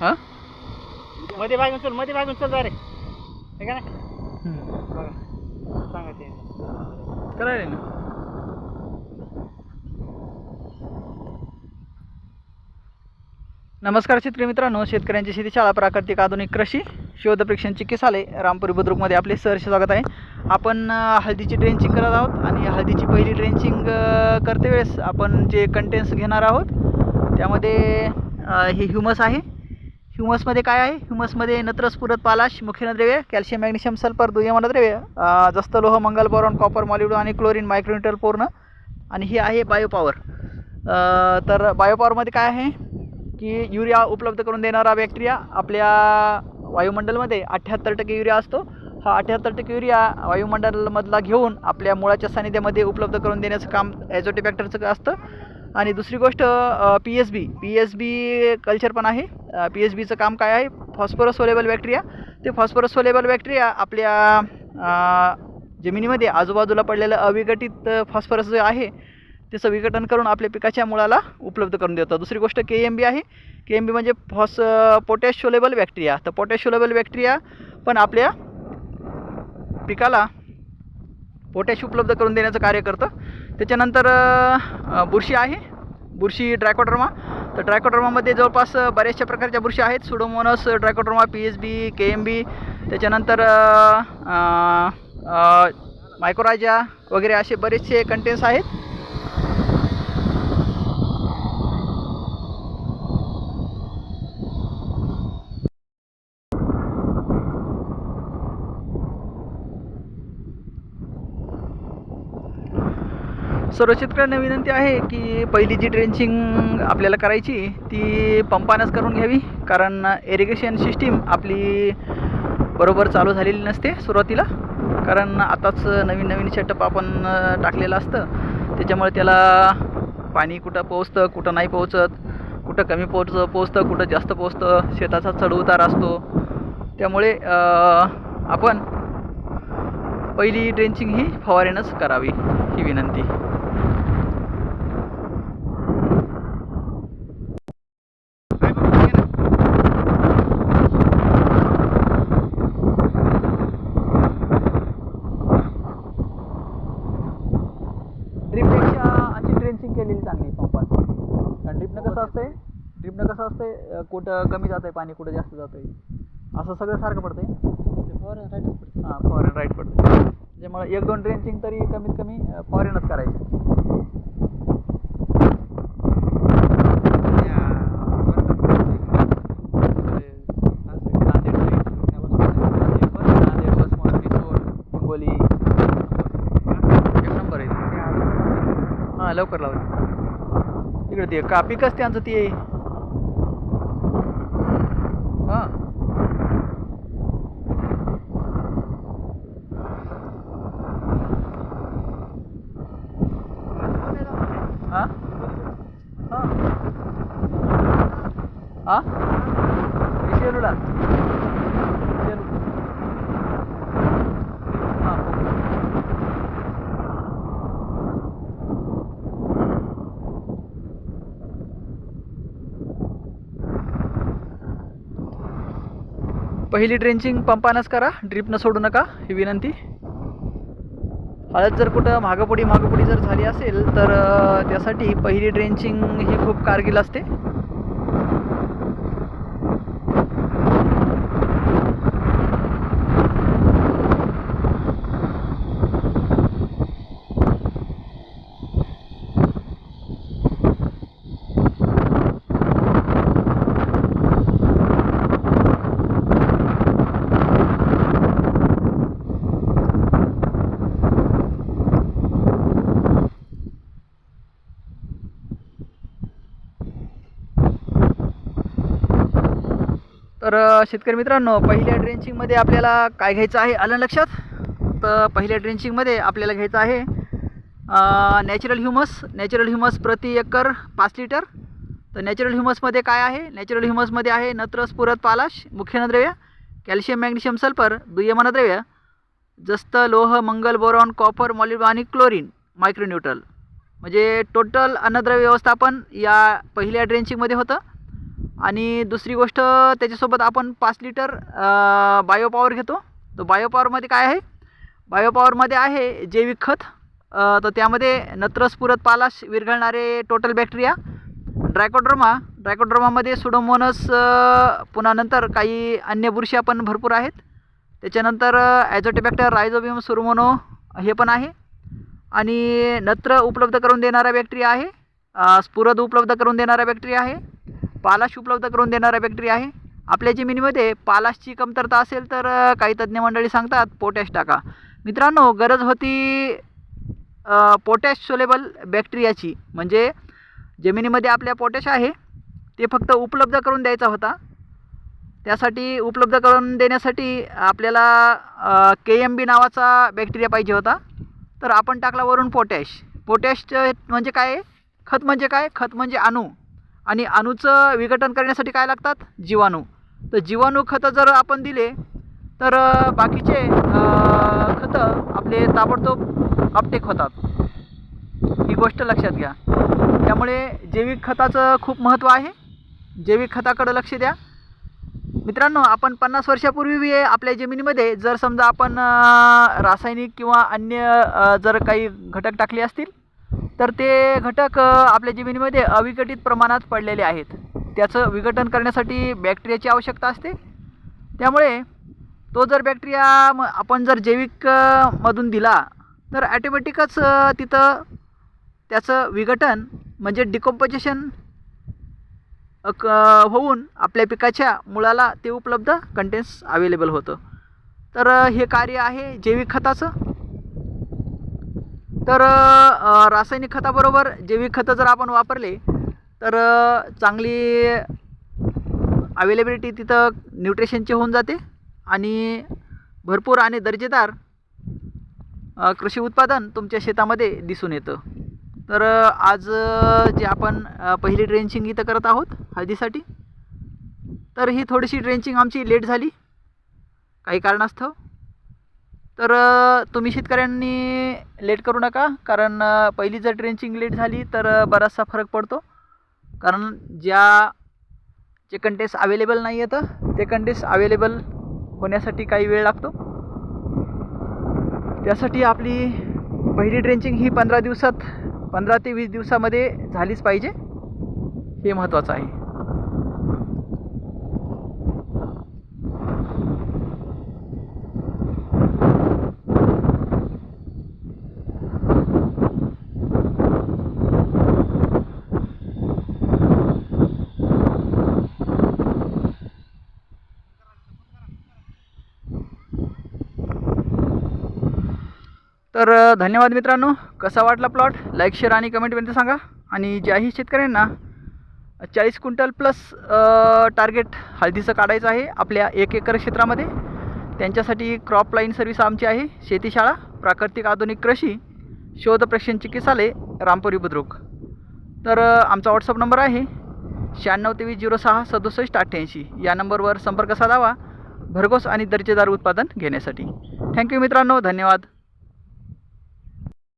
हां? मध्ये भागून चलमध्ये भागून चल रे हे का ना? बघा. सांगा ते. करायला ना. नमस्कार शेतकरी मित्रांनो शेतकऱ्यांची शेती शाळा प्राकृतिक आधुनिक कृषी शोधपरीक्षण चिकित्सालय रामपुरी बुद्रुकमध्ये आपले सहर्ष स्वागत आहे. आपण हळदीची ड्रेंचिंग करत आहोत आणि हळदीची पहिली ड्रेंचिंग करते वेळेस आपण जे कंटेन्स घेणार आहोत त्यामध्ये हे ह्युमस आहे. ह्युमसमध्ये काय आहे? ह्युमसमध्ये नत्रस पुरत पालाश मुख्यनद्रव्य कॅल्शियम मॅग्नेशियम सल्फर दुय्यमनद्रव्य अ, जस्त लोह मंगल बोरॉन कॉपर मॉलिब्डो आणि क्लोरीन मायक्रोन्युट्रल पूर्ण. आणि हे आहे बायोपॉवर. तर बायोपॉवरमध्ये काय आहे? की युरिया उपलब्ध करून देणारा बॅक्टेरिया आपल्या वायुमंडलमध्ये अठ्ठ्याहत्तर टक्के युरिया असतो. हा अठ्ठ्याहत्तर टक्के युरिया वायुमंडलमधला घेऊन आपल्या मुळाच्या सानिध्यामध्ये उपलब्ध करून देण्याचं काम ॲझोटिबॅक्टरचं असतं. आणि दुसरी गोष्ट P S B P S B culture पण आहे. पी एस बीचं काम काय आहे? फॉस्फरस सोलेबल बॅक्टेरिया ते फॉस्फरस सोलेबल बॅक्टेरिया आपल्या जमिनीमध्ये आजूबाजूला पडलेलं अविघटित फॉस्फरस जे आहे त्याचं विघटन करून आपल्या पिकाच्या मुळाला उपलब्ध करून देतात दुसरी गोष्ट के एम बी आहे. के एम बी म्हणजे फॉस पोटॅश सोलेबल बॅक्टेरिया तर पोटॅश सोलेबल बॅक्टेरिया पण आपल्या पिकाला पोटॅश उपलब्ध करून देण्याचं कार्य करतं. त्याच्यानंतर बुरशी आहे. बुरशी ड्रायकोड्रमा तर ड्रायकोड्रमामध्ये जवळपास बऱ्याचशा प्रकारच्या बुरशी आहेत. Pseudomonas trichoderma P S B K M B. त्याच्यानंतर मायक्रोराजा वगैरे असे बरेचसे कंटेन्स आहेत. सर्व शेतकऱ्यांना विनंती आहे की पहिली जी ड्रेंचिंग आपल्याला करायची ती पंपानंच करून घ्यावी. कारण इरिगेशन सिस्टीम आपली बरोबर चालू झालेली नसते सुरुवातीला. कारण आताच नवीन नवीन सेटअप आपण टाकलेलं असतं. त्याच्यामुळे त्याला पाणी कुठं पोचतं कुठं नाही पोचत कुठं कमी पोच पोचतं कुठं जास्त पोचतं शेताचा चढउतार असतो. त्यामुळे आपण पहिली ड्रेंचिंग ही फवारेनंच करावी ही विनंती ड्रिपपेक्षा अशी ड्रेंचिंग केलेली चांगली पंपात कारण ड्रिपनं कसं असतंय? ड्रिपनं कसं असतंय? कुठं कमी जातं आहे पाणी कुठं जास्त जातं आहे असं सगळं सारखं पडतंय? हां फॉरेन राईट पडतं त्याच्यामुळे एक दोन ड्रेंचिंग तरी कमीत कमी फॉरेनच करायचे. आहे. हां लवकर लावले तिकडे ते? का पिकच त्यांचं ते? हां. हां? हां. हां? शेलूला शेलू हां पहिली ड्रेंचिंग पंपानंच करा. ड्रिपनं सोडू नका. ही विनंती. हळद जर कुठं मागपुडी मागपुडी जर झाली असेल तर त्यासाठी पहिली ड्रेंचिंग ही खूप कारगिल असते तर अ, शेतकरी मित्रांनो पहिल्या ड्रेंचिंगमध्ये आपल्याला काय घ्यायचं आहे? आलं लक्षात? तर पहिल्या ड्रेंचिंगमध्ये आपल्याला घ्यायचं आहे नॅचरल ह्युमस नॅचरल ह्युमस प्रति एकर पाच लिटर तर नॅचरल ह्युमसमध्ये काय आहे? नॅचरल ह्युमसमध्ये आहे नत्रस पुरत पालाश मुख्य नद्रव्य कॅल्शियम मॅग्नेशियम सल्फर दुय्यमनद्रव्य जस्त लोह मंगल बोरॉन कॉपर मॉलिब्डो आणि क्लोरीन मायक्रोन्यूट्रल म्हणजे टोटल अन्नद्रव्य व्यवस्थापन या पहिल्या ड्रेंचिंगमध्ये होतं. आणि दुसरी गोष्ट त्याच्यासोबत आपण पाच लिटर बायो पॉवर घेतो. तर बायो पॉवरमध्ये काय आहे? बायोपॉवरमध्ये आहे जैविक खत तर त्यामध्ये नत्रस पुरत पालाश विरघळणारे टोटल बॅक्टेरिया ड्रायकोड्रोमा ड्रायकोड्रोमामध्ये सुडोमोनस पुन्हा नंतर काही अन्य बुरशी पण भरपूर आहेत. त्याच्यानंतर ॲझोटेबॅक्टर रायझोबियम सुरमोनो हे पण आहे. आणि नत्र उपलब्ध करून देणारा बॅक्टेरिया आहे. स्फुरद उपलब्ध करून देणारा बॅक्टेरिया आहे. पालाश उपलब्ध करून देणारा बॅक्टेरिया आहे. आपल्या जमिनीमध्ये पालाशची कमतरता असेल तर काही तज्ज्ञ मंडळी सांगतात पोटॅश टाका. मित्रांनो गरज होती पोटॅश सोलेबल बॅक्टेरियाची. म्हणजे जमिनीमध्ये आपल्या पोटॅश आहे ते फक्त उपलब्ध करून द्यायचा होता. त्यासाठी उपलब्ध करून देण्यासाठी आपल्याला के एम बी नावाचा बॅक्टेरिया पाहिजे होता. तर आपण टाकला वरून पोटॅश. पोटॅशचं म्हणजे काय? खत म्हणजे काय? खत म्हणजे अणू. आणि अणूचं विघटन करण्यासाठी काय लागतात? जीवाणू. तर जीवाणू खतं जर आपण दिले तर बाकीचे खतं आपले ताबडतोब अपटेक होतात. ही गोष्ट लक्षात घ्या. त्यामुळे जैविक खताचं खूप महत्त्व आहे. जैविक खताकडं लक्ष द्या. मित्रांनो आपण पन्नास वर्षापूर्वी आपल्या जमिनीमध्ये जर समजा आपण रासायनिक किंवा अन्य जर काही घटक टाकले असतील तर ते घटक आपल्या जमिनीमध्ये अविघटित प्रमाणात पडलेले आहेत. त्याचं विघटन करण्यासाठी बॅक्टेरियाची आवश्यकता असते. त्यामुळे तो जर बॅक्टेरिया म आपण जर जैविक मधून दिला तर ॲटोमॅटिकच तिथं त्याचं विघटन म्हणजे डिकम्पोजिशन क होऊन आपल्या पिकाच्या मुळाला ते उपलब्ध कंटेन्स अवेलेबल होतं. तर हे कार्य आहे जैविक खताचं. तर रासायनिक खताबरोबर जैविक खतं जर आपण वापरले तर चांगली अवेलेबिलिटी तिथं न्यूट्रिशनची होऊन जाते आणि भरपूर आणि दर्जेदार कृषी उत्पादन तुमच्या शेतामध्ये दिसून येतं. तर आज जे आपण पहिली ड्रेंचिंग इथं करत आहोत हळदीसाठी तर ही थोडीशी ड्रेंचिंग आमची लेट झाली. काही कारणास्तव. तर तुम्ही शेतकऱ्यांनी लेट करू नका. कारण पहिली जर ट्रेंचिंग लेट झाली तर बराचसा फरक पडतो. कारण ज्या जे कंटेन्स अवेलेबल नाही येतं ते कंटेन्स अवेलेबल होण्यासाठी काही वेळ लागतो. त्यासाठी आपली पहिली ट्रेंचिंग ही पंधरा दिवसात पंधरा ते वीस दिवसामध्ये झालीच पाहिजे. हे महत्त्वाचं आहे. तर धन्यवाद मित्रांनो. कसा वाटला प्लॉट? लाईक शेअर आणि कमेंटमध्ये सांगा. आणि ज्याही शेतकऱ्यांना. चाळीस क्विंटल प्लस टार्गेट हळदीचं काढायचं आहे आपल्या एक एकर क्षेत्रामध्ये. त्यांच्यासाठी क्रॉप लाईन सर्व्हिस आमची आहे. शेतीशाळा प्राकृतिक आधुनिक कृषी शोध प्रशिक्षण चिकित्सालय रामपुरी बुद्रुक. तर आमचा व्हॉट्सअप नंबर आहे शहाण्णव तेवीस झिरो सहा सदुसष्ट अठ्ठ्याऐंशी. या नंबरवर संपर्क साधावा भरघोस आणि दर्जेदार उत्पादन घेण्यासाठी. थँक्यू मित्रांनो धन्यवाद.